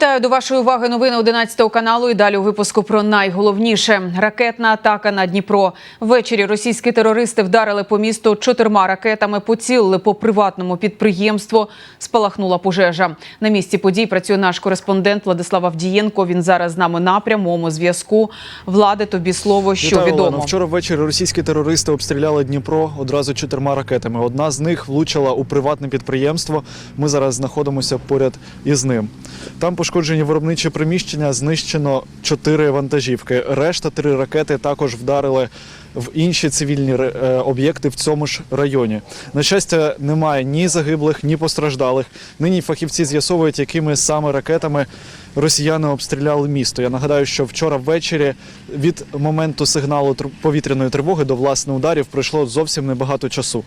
Вітаю до вашої уваги новини 11 каналу. І далі у випуску про найголовніше. Ракетна атака на Дніпро. Ввечері російські терористи вдарили по місту чотирма ракетами, поцілили по приватному підприємству. Спалахнула пожежа. На місці подій працює наш кореспондент Владислав Авдієнко. Він зараз з нами на прямому зв'язку. Влади, тобі слово, що Вітаю, відомо. Олено. Вчора ввечері російські терористи обстріляли Дніпро одразу чотирма ракетами. Одна з них влучила у приватне підприємство. Ми зараз знаходимося поряд із ним. Там пошкоджені виробничі приміщення, знищено чотири вантажівки. Решта три ракети також вдарили в інші цивільні е, об'єкти в цьому ж районі. На щастя, немає ні загиблих, ні постраждалих. Нині фахівці з'ясовують, якими саме ракетами росіяни обстріляли місто. Я нагадаю, що вчора ввечері від моменту сигналу тр- повітряної тривоги до власне ударів пройшло зовсім небагато часу.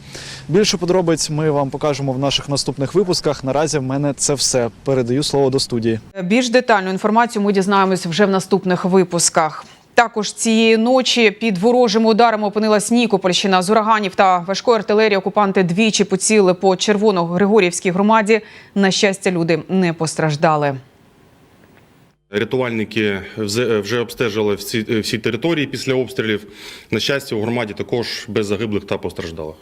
Більше подробиць ми вам покажемо в наших наступних випусках. Наразі в мене це все. Передаю слово до студії. Більш детальну інформацію ми дізнаємось вже в наступних випусках. Також цієї ночі під ворожими ударами опинилась Нікопольщина з ураганів та важкої артилерії. Окупанти двічі поцілили по Червоно-Григорівській громаді. На щастя, люди не постраждали. Рятувальники вже обстежили всі, всі території після обстрілів. На щастя, у громаді також без загиблих та постраждалих.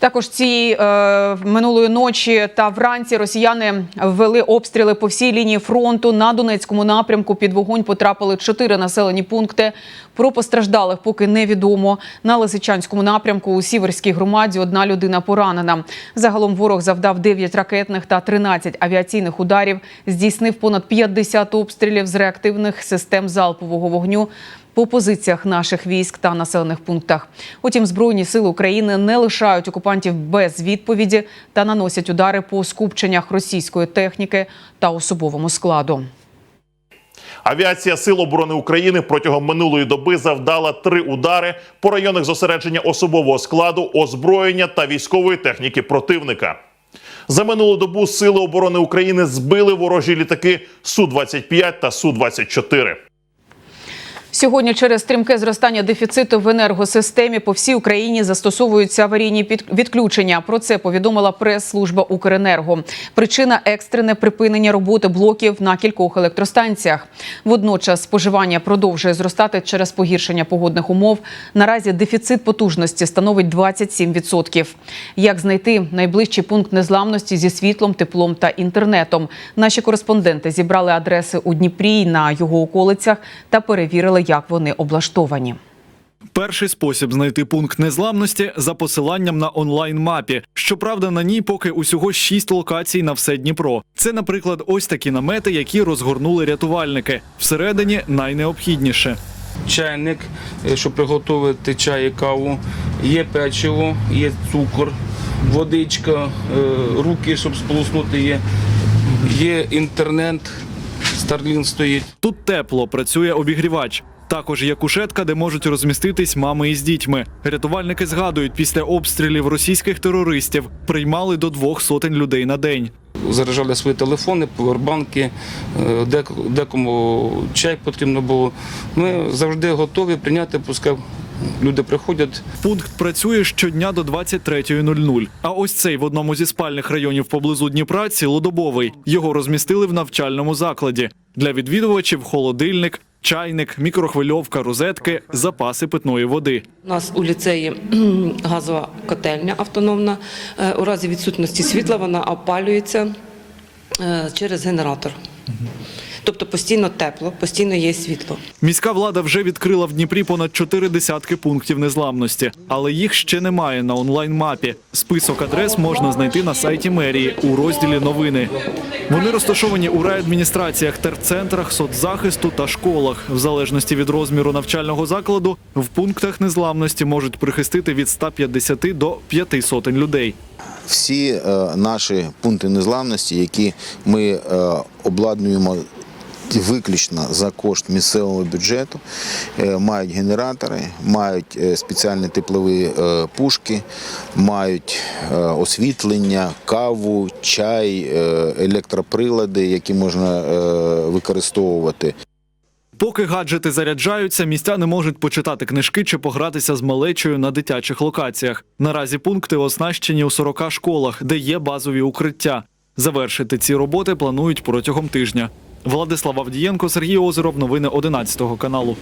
Також цієї е, минулої ночі та вранці росіяни ввели обстріли по всій лінії фронту. На Донецькому напрямку під вогонь потрапили чотири населені пункти. Про постраждалих поки невідомо. На Лисичанському напрямку у Сіверській громаді одна людина поранена. Загалом ворог завдав 9 ракетних та 13 авіаційних ударів. Здійснив понад 50 обстрілів з реактивних систем залпового вогню по позиціях наших військ та населених пунктах. Утім, збройні сили України не лишають окупантів без відповіді та наносять удари по скупченнях російської техніки та особовому складу. Авіація Сил оборони України протягом минулої доби завдала три удари по районах зосередження особового складу, озброєння та військової техніки противника. За минулу добу Сили оборони України збили ворожі літаки Су-25 та Су-24. Сьогодні через стрімке зростання дефіциту в енергосистемі по всій Україні застосовуються аварійні відключення. Про це повідомила прес-служба Укренерго. Причина екстрене припинення роботи блоків на кількох електростанціях. Водночас споживання продовжує зростати через погіршення погодних умов. Наразі дефіцит потужності становить 27%. Як знайти найближчий пункт незламності зі світлом, теплом та інтернетом? Наші кореспонденти зібрали адреси у Дніпрі на його околицях та перевірили, як вони облаштовані. Перший спосіб знайти пункт незламності за посиланням на онлайн-мапі. Щоправда, на ній поки усього шість локацій на все Дніпро. Це, наприклад, ось такі намети, які розгорнули рятувальники. Всередині найнеобхідніше. чайник, е, щоб приготувати чай і каву, є печиво, є цукор, водичка, е, руки, щоб сполоснути є, є інтернет, Starlink стоїть. Тут тепло, працює обігрівач. Також є кушетка, де можуть розміститись мами із дітьми. Рятувальники згадують, після обстрілів російських терористів приймали до двох сотень людей на день. Заряджали свої телефони, повербанки, е, декому чай потрібно було. Ми завжди готові прийняти, пускай люди приходять. Пункт працює щодня до 23.00. А ось цей в одному зі спальних районів поблизу Дніпра цілодобовий. Його розмістили в навчальному закладі. Для відвідувачів холодильник, чайник, мікрохвильовка, розетки, запаси питної води. У нас у ліцеї газова котельня автономна. Е, У разі відсутності світла вона опалюється е, через генератор. Тобто постійно тепло, постійно є світло. Міська влада вже відкрила в Дніпрі понад чотири десятки пунктів незламності, але їх ще немає на онлайн-мапі. Список адрес можна знайти на сайті мерії у розділі Новини. Вони розташовані у райадміністраціях, терцентрах, соцзахисту та школах. В залежності від розміру навчального закладу в пунктах незламності можуть прихистити від 150 до 5 сотень людей. всі е, наші пункти незламності, які ми е, обладнуємо виключно за кошт місцевого бюджету, е, мають генератори, мають е, спеціальні теплові е, пушки, мають освітлення, каву, чай, електроприлади, які можна використовувати. Поки гаджети заряджаються, містяни можуть почитати книжки чи погратися з малечою на дитячих локаціях. Наразі пункти оснащені у 40 школах, де є базові укриття. Завершити ці роботи планують протягом тижня. Владислав Авдієнко, Сергій Озеров. Новини 11 каналу.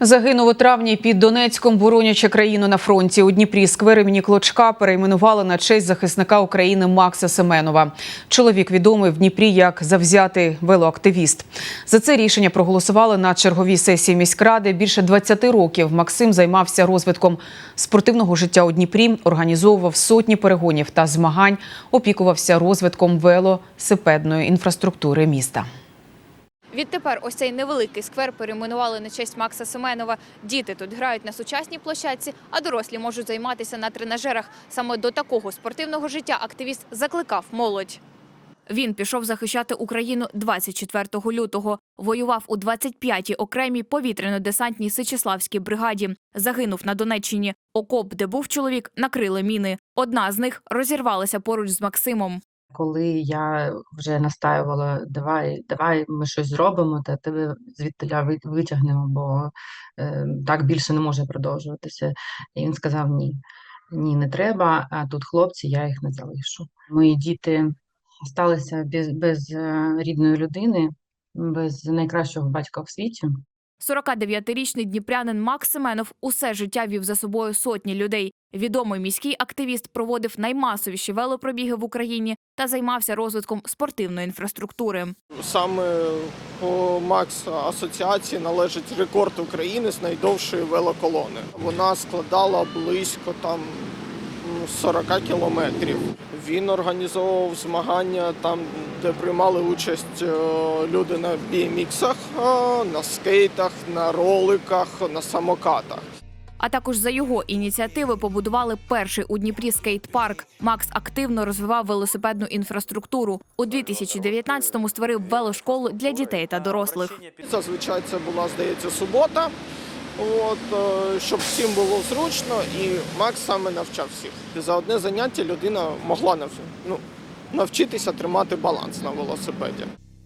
Загинув у травні під Донецьком, боронячи країну на фронті. У Дніпрі сквер імені Клочка перейменували на честь захисника України Макса Семенова. Чоловік відомий в Дніпрі як завзятий велоактивіст. За це рішення проголосували на черговій сесії міськради. Більше 20 років Максим займався розвитком спортивного життя у Дніпрі, організовував сотні перегонів та змагань, опікувався розвитком велосипедної інфраструктури міста. Відтепер ось цей невеликий сквер перейменували на честь Макса Семенова. Діти тут грають на сучасній площадці, а дорослі можуть займатися на тренажерах. Саме до такого спортивного життя активіст закликав молодь. Він пішов захищати Україну 24 лютого. Воював у 25-й окремій повітряно-десантній Сичеславській бригаді. Загинув на Донеччині. Окоп, де був чоловік, накрили міни. Одна з них розірвалася поруч з Максимом. Коли я вже настаювала, давай, давай ми щось зробимо, та тебе звідтиля ви- витягнемо, бо е, так більше не може продовжуватися. І він сказав: ні, ні, не треба. А тут хлопці, я їх не залишу. Мої діти сталися без, без е, рідної людини, без найкращого батька в світі. 49-річний дніпрянин Макс Семенов усе життя вів за собою сотні людей. Відомий міський активіст проводив наймасовіші велопробіги в Україні та займався розвитком спортивної інфраструктури. Саме по Макс асоціації належить рекорд України з найдовшої велоколони. Вона складала близько там 40 кілометрів. Він організовував змагання там, де приймали участь е, люди на BMX-ах, е, на скейтах, на роликах, на самокатах. А також за його ініціативи побудували перший у Дніпрі скейт-парк. Макс активно розвивав велосипедну інфраструктуру. У 2019-му створив велошколу для дітей та дорослих. Зазвичай це була, здається, субота. От, е, щоб всім було зручно, і Макс саме навчав всіх. За одне заняття людина могла нав... ну, навчитися тримати баланс на велосипеді.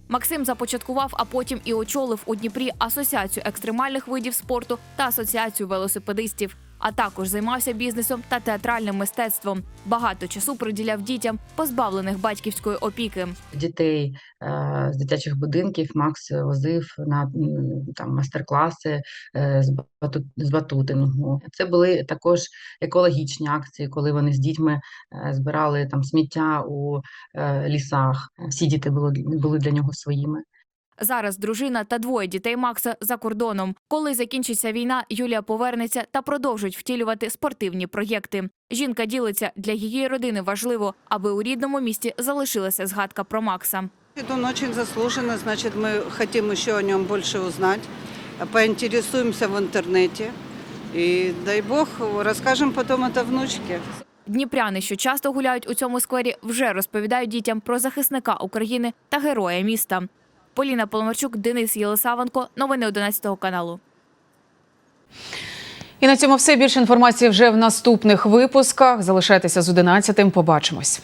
Максим започаткував, а потім і очолив у Дніпрі асоціацію екстремальних видів спорту та асоціацію велосипедистів. А також займався бізнесом та театральним мистецтвом. Багато часу приділяв дітям, позбавлених батьківської опіки. Дітей е, з дитячих будинків Макс возив на там майстер-класи е, з з батутингу. Це були також екологічні акції, коли вони з дітьми е, збирали там сміття у лісах. Всі діти були, були для нього своїми. Зараз дружина та двоє дітей Макса за кордоном. Коли закінчиться війна, Юлія повернеться та продовжить втілювати спортивні проєкти. Жінка ділиться для її родини важливо, аби у рідному місті залишилася згадка про Макса. Он очень заслуженно, значит, мы хотим еще о нем больше узнать, поинтересуемся в интернете. И дай бог, расскажем потом это внучке. Дніпряни, що часто гуляють у цьому сквері, вже розповідають дітям про захисника України та героя міста. Поліна Поломарчук, Денис Єлисаванко. Новини 11 каналу. І на цьому все більше інформації вже в наступних випусках. Залишайтеся з 11. Побачимось.